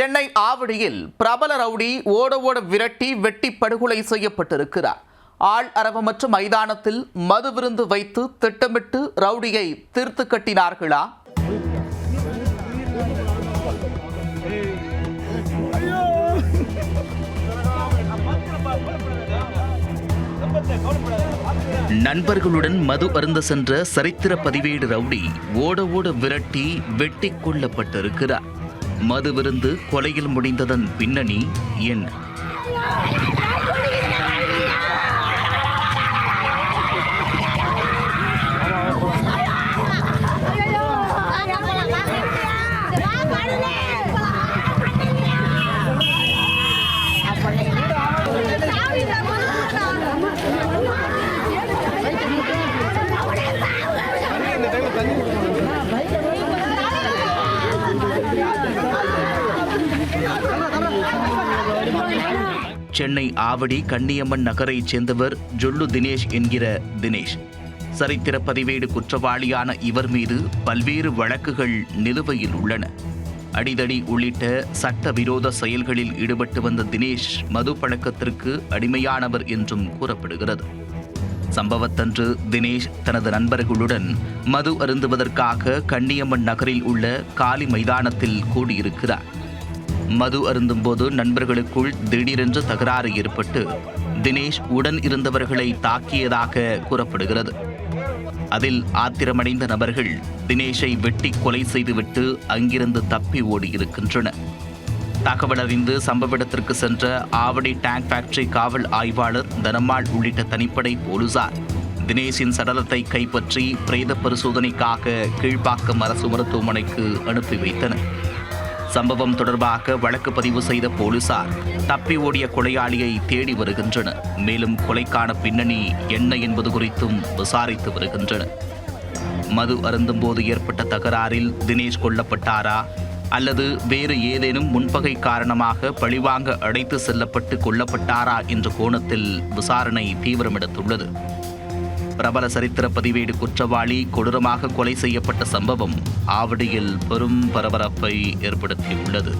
சென்னை ஆவடியில் பிரபல ரவுடி ஓட ஓட விரட்டி வெட்டி படுகொலை செய்யப்பட்டிருக்கிறார். ஆள் அரவமற்ற மைதானத்தில் மது விருந்து வைத்து திட்டமிட்டு ரவுடியை தீர்த்து கட்டினார்களா? நண்பர்களுடன் மது அருந்த சென்ற சரித்திர பதிவேடு ரவுடி ஓட ஓட விரட்டி வெட்டி கொல்லப்பட்டிருக்கிறார். மது விருந்து கொலையில் முடிந்ததன் பின்னணி என்ன சென்னை ஆவடி கன்னியம்மன் நகரைச் சேர்ந்தவர் ஜொல்லு தினேஷ் என்கிற தினேஷ். சரித்திர பதிவேடு குற்றவாளியான இவர் மீது பல்வேறு வழக்குகள் நிலுவையில் உள்ளன. அடிதடி உள்ளிட்ட சட்டவிரோத செயல்களில் ஈடுபட்டு வந்த தினேஷ் மது பழக்கத்திற்கு அடிமையானவர் என்றும் கூறப்படுகிறது. சம்பவத்தன்று தினேஷ் தனது நண்பர்களுடன் மது அருந்துவதற்காக கன்னியம்மன் நகரில் உள்ள காலி மைதானத்தில் கூடியிருக்கிறார். மது அருந்தும் போது நண்பர்களுக்குள் திடீரென்று தகராறு ஏற்பட்டு தினேஷ் உடன் இருந்தவர்களை தாக்கியதாக கூறப்படுகிறது. அதில் ஆத்திரமடைந்த நபர்கள் தினேஷை வெட்டி கொலை செய்துவிட்டு அங்கிருந்து தப்பி ஓடியிருக்கின்றனர் தகவல் அறிந்து சம்பவ இடத்திற்கு சென்ற ஆவடி டேங்க் ஃபேக்டரி காவல் ஆய்வாளர் தனம்மாள் உள்ளிட்ட தனிப்படை போலீசார் தினேஷின் சடலத்தை கைப்பற்றி பிரேத பரிசோதனைக்காக கீழ்ப்பாக்கம் அரசு மருத்துவமனைக்கு அனுப்பி வைத்தனர். சம்பவம் தொடர்பாக வழக்கு பதிவு செய்த போலீசார் தப்பி ஓடிய கொலையாளியை தேடி வருகின்றனர். மேலும் கொலைக்கான பின்னணி என்ன என்பது குறித்தும் விசாரித்து வருகின்றனர். மது அருந்தும் போது ஏற்பட்ட தகராறில் தினேஷ் கொல்லப்பட்டாரா? அல்லது வேறு ஏதேனும் முன்பகை காரணமாக பழிவாங்க அழைத்து செல்லப்பட்டு கொல்லப்பட்டாரா என்ற கோணத்தில் விசாரணை தீவிரமெடுத்துள்ளது பிரபல சரித்திர பதிவேடு குற்றவாளி கொடூரமாக கொலை செய்யப்பட்ட சம்பவம் ஆவடியில் பெரும் பரபரப்பை ஏற்படுத்தியுள்ளது.